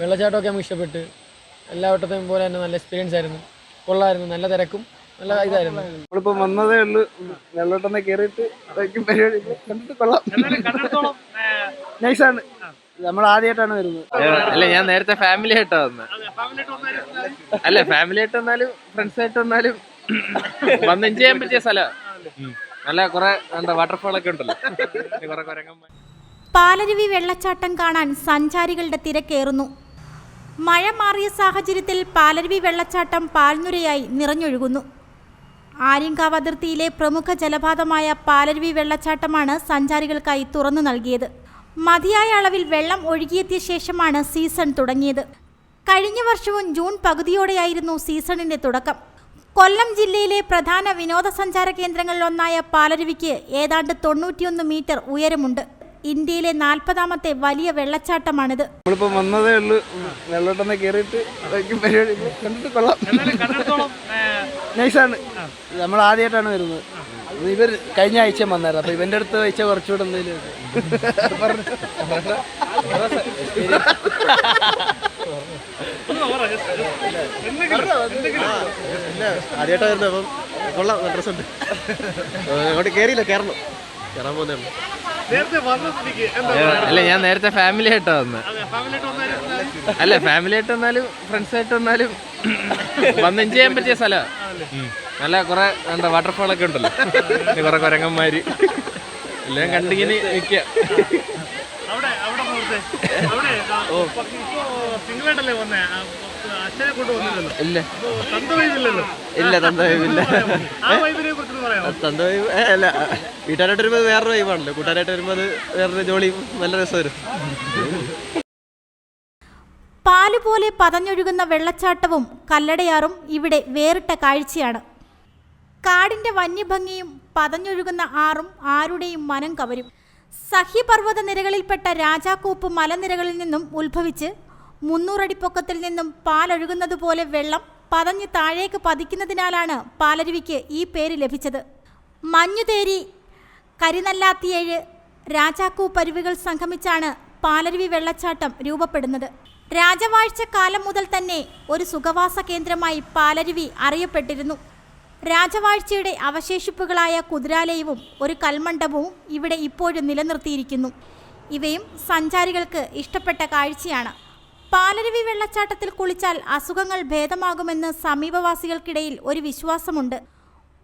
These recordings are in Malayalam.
വെള്ളച്ചാട്ടമൊക്കെ നമുക്ക് ഇഷ്ടപ്പെട്ട് എല്ലാ വട്ടത്തെയും പോലെ തന്നെ നല്ല എക്സ്പീരിയൻസ് ആയിരുന്നു. കൊള്ളായിരുന്നു. നല്ല തിരക്കും നല്ല ഇതായിരുന്നു. നമ്മളിപ്പോ വന്നതേ ഉള്ളു. വെള്ളോട്ടൊന്ന് കേറിയിട്ട് പരിപാടി കണ്ടിട്ട് കൊള്ളാം. നൈസാണ് നമ്മൾ ആദ്യമായിട്ടാണ് വരുന്നത്. അല്ല ഞാൻ നേരത്തെ ഫാമിലി ആയിട്ടാ വന്നത് അല്ല ഫാമിലി ആയിട്ട് വന്നാലും ഫ്രണ്ട്സ് ആയിട്ട് വന്നാലും വന്ന് എൻജോയ് ചെയ്യാൻ പറ്റിയ സ്ഥലമാണ് നല്ല കുറെ എന്താ വാട്ടർഫാൾ ഒക്കെ ഉണ്ടല്ലോ. പാലരുവി വെള്ളച്ചാട്ടം കാണാൻ സഞ്ചാരികളുടെ തിരക്കേറുന്നു. മഴ മാറിയ സാഹചര്യത്തിൽ പാലരുവി വെള്ളച്ചാട്ടം പാൽനുരയായി നിറഞ്ഞൊഴുകുന്നു. ആര്യങ്കാവ് അതിർത്തിയിലെ പ്രമുഖ ജലപാതമായ പാലരുവി വെള്ളച്ചാട്ടമാണ് സഞ്ചാരികൾക്കായി തുറന്നു നൽകിയത്. മതിയായ അളവിൽ വെള്ളം ഒഴുകിയെത്തിയ ശേഷമാണ് സീസൺ തുടങ്ങിയത്. കഴിഞ്ഞ വർഷവും ജൂൺ പകുതിയോടെയായിരുന്നു സീസണിന്റെ തുടക്കം. കൊല്ലം ജില്ലയിലെ പ്രധാന വിനോദസഞ്ചാര കേന്ദ്രങ്ങളിലൊന്നായ പാലരുവിക്ക് ഏതാണ്ട് തൊണ്ണൂറ്റിയൊന്ന് മീറ്റർ ഉയരമുണ്ട്. ഇന്ത്യയിലെ നാൽപ്പതാമത്തെ വലിയ വെള്ളച്ചാട്ടമാണിത്. നമ്മളിപ്പോ വന്നതേ ഉള്ളൂ. വെള്ളോട്ടൊന്ന് പരിപാടി കണ്ടിട്ട് കൊള്ളാം. നൈസാണ്. നമ്മൾ ആദ്യമായിട്ടാണ് വരുന്നത്. ഇവർ കഴിഞ്ഞ ആഴ്ച വന്നായിരുന്നു. അപ്പൊ ഇവന്റെ അടുത്ത് വെച്ച കുറച്ചുകൂടെ എന്തെങ്കിലും പറഞ്ഞു ആദ്യമായിട്ടാണ് വരുന്നത്. അപ്പം കൊള്ളാം. ഡ്രസ്സുണ്ട് അങ്ങോട്ട് കയറിയില്ല കയറണം കയറാൻ പോകുന്നേ ഉള്ളൂ. അല്ല ഞാൻ നേരത്തെ ഫാമിലി ആയിട്ടാ വന്ന്. അല്ല ഫാമിലി ആയിട്ട് വന്നാലും ഫ്രണ്ട്സ് ആയിട്ട് വന്നാലും വന്ന് എൻജോയ് ചെയ്യാൻ പറ്റിയ സ്ഥലമാണ് നല്ല കുറെ എന്താ വാട്ടർഫാൾ ഒക്കെ ഉണ്ടല്ലോ. കുറെ കുരങ്ങന്മാര്. എല്ലാം കണ്ടിങ്ങനെ നിൽക്കുക. ഇല്ല. ഇല്ല തന്ത വൈബില്ല. തന്ത വൈബ് അല്ല വീട്ടുകാരായിട്ട് വരുമ്പോൾ വേറൊരു വൈബാണല്ലോ. കൂട്ടുകാരായിട്ട് വരുമ്പോൾ അത് വേറൊരു ജോളി നല്ല രസം വരും പാലുപോലെ പതഞ്ഞൊഴുകുന്ന വെള്ളച്ചാട്ടവും കല്ലടയാറും ഇവിടെ വേറിട്ട കാഴ്ചയാണ്. കാടിന്റെ വന്യഭംഗിയും പതഞ്ഞൊഴുകുന്ന ആറും ആരുടെയും മനം കവരും. സഹ്യപർവത നിരകളിൽപ്പെട്ട രാജാക്കൂപ്പ് മലനിരകളിൽ നിന്നും ഉത്ഭവിച്ച് മുന്നൂറടി പൊക്കത്തിൽ നിന്നും പാലൊഴുകുന്നതുപോലെ വെള്ളം പതഞ്ഞ് താഴേക്ക് പതിക്കുന്നതിനാലാണ് പാലരുവിക്ക് ഈ പേര് ലഭിച്ചത്. മഞ്ഞുതേരി കരിനല്ലാത്തിയേഴ് രാജാക്കൂപ്പരുവികൾ സംഗമിച്ചാണ് പാലരുവി വെള്ളച്ചാട്ടം രൂപപ്പെടുന്നത്. രാജവാഴ്ച കാലം മുതൽ തന്നെ ഒരു സുഖവാസ കേന്ദ്രമായി പാലരുവി അറിയപ്പെട്ടിരുന്നു. രാജവാഴ്ചയുടെ അവശേഷിപ്പുകളായ കുതിരാലയവും ഒരു കൽമണ്ഡപവും ഇവിടെ ഇപ്പോഴും നിലനിർത്തിയിരിക്കുന്നു. ഇവയും സഞ്ചാരികൾക്ക് ഇഷ്ടപ്പെട്ട കാഴ്ചയാണ്. പാലരുവി വെള്ളച്ചാട്ടത്തിൽ കുളിച്ചാൽ അസുഖങ്ങൾ ഭേദമാകുമെന്ന് സമീപവാസികൾക്കിടയിൽ ഒരു വിശ്വാസമുണ്ട്.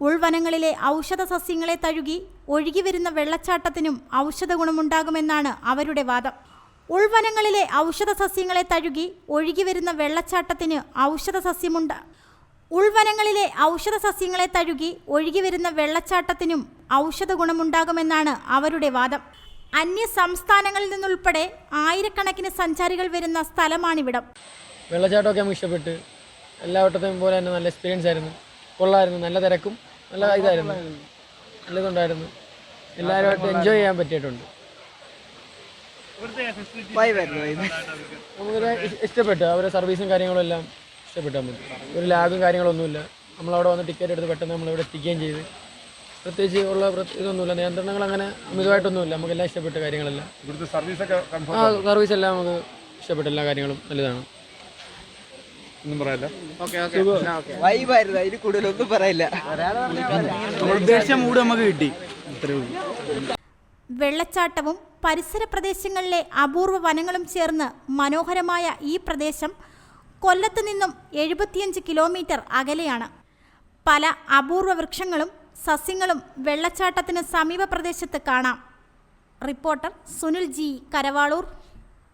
ഉൾവനങ്ങളിലെ ഔഷധ സസ്യങ്ങളെ തഴുകി ഒഴുകി വരുന്ന വെള്ളച്ചാട്ടത്തിനും ഔഷധ ഗുണമുണ്ടാകുമെന്നാണ് അവരുടെ വാദം. ഉൾവനങ്ങളിലെ ഔഷധ സസ്യങ്ങളെ തഴുകി ഒഴുകി വരുന്ന വെള്ളച്ചാട്ടത്തിന് ഔഷധ സസ്യമുണ്ട് ഉൾവനങ്ങളിലെ ഔഷധ സസ്യങ്ങളെ തഴുകി ഒഴുകിവരുന്ന വെള്ളച്ചാട്ടത്തിനും ഔഷധ ഗുണമുണ്ടാകുമെന്നാണ് അവരുടെ വാദം. അന്യ സംസ്ഥാനങ്ങളിൽ നിന്നുൾപ്പെടെ ആയിരക്കണക്കിന് സഞ്ചാരികൾ വരുന്ന സ്ഥലമാണിവിടം. വെള്ളച്ചാട്ടമൊക്കെ നമുക്ക് ഇഷ്ടപ്പെട്ട് എല്ലാ വട്ടത്തെയും പോലെ തന്നെ നല്ല എക്സ്പീരിയൻസ് ആയിരുന്നു. കൊള്ളായിരുന്നു. നല്ല തിരക്കും നല്ല ഇതായിരുന്നു. നല്ലതുണ്ടായിരുന്നു. എല്ലാവരുമായിട്ട് എൻജോയ് ചെയ്യാൻ പറ്റിയിട്ടുണ്ട്. ഇവിടുത്തെ ഫെസിലിറ്റി നമുക്ക് ഇഷ്ടപ്പെട്ടു. അവരുടെ സർവീസും കാര്യങ്ങളും എല്ലാം. ഇഷ്ടപ്പെട്ടു മതി. ഒരു ലാഗും കാര്യങ്ങളൊന്നുമില്ല. നമ്മളവിടെ വന്ന് ടിക്കറ്റ് എടുത്ത് പെട്ടെന്ന് നമ്മളിവിടെ എത്തിക്കുകയും ചെയ്ത്. പ്രത്യേകിച്ച് ഉള്ള ഇതൊന്നുമില്ല. നിയന്ത്രണങ്ങൾ അങ്ങനെ അമിതമായിട്ടൊന്നുമില്ല നമുക്കെല്ലാം ഇഷ്ടപ്പെട്ട കാര്യങ്ങളെല്ലാം. ഇവിടുത്തെ സർവീസൊക്കെ ആ സർവീസ് എല്ലാം നമുക്ക് ഇഷ്ടപ്പെട്ട എല്ലാ കാര്യങ്ങളും നല്ലതാണ്. ഒന്നും പറയാല്ല വൈബായിരുന്നു അതിന് കൂടുതലൊന്നും പറയില്ല. ഉദ്ദേശിച്ച മൂഡ് നമുക്ക് കിട്ടി. ഇത്രേ ഉള്ളൂ. വെള്ളച്ചാട്ടവും പരിസര പ്രദേശങ്ങളിലെ അപൂർവ വനങ്ങളും ചേർന്ന് മനോഹരമായ ഈ പ്രദേശം കൊല്ലത്ത് നിന്നും എഴുപത്തിയഞ്ച് കിലോമീറ്റർ അകലെയാണ്. പല അപൂർവ വൃക്ഷങ്ങളും സസ്യങ്ങളും വെള്ളച്ചാട്ടത്തിന് സമീപ പ്രദേശത്ത് കാണാം. Reporter Sunil G Karavaloor.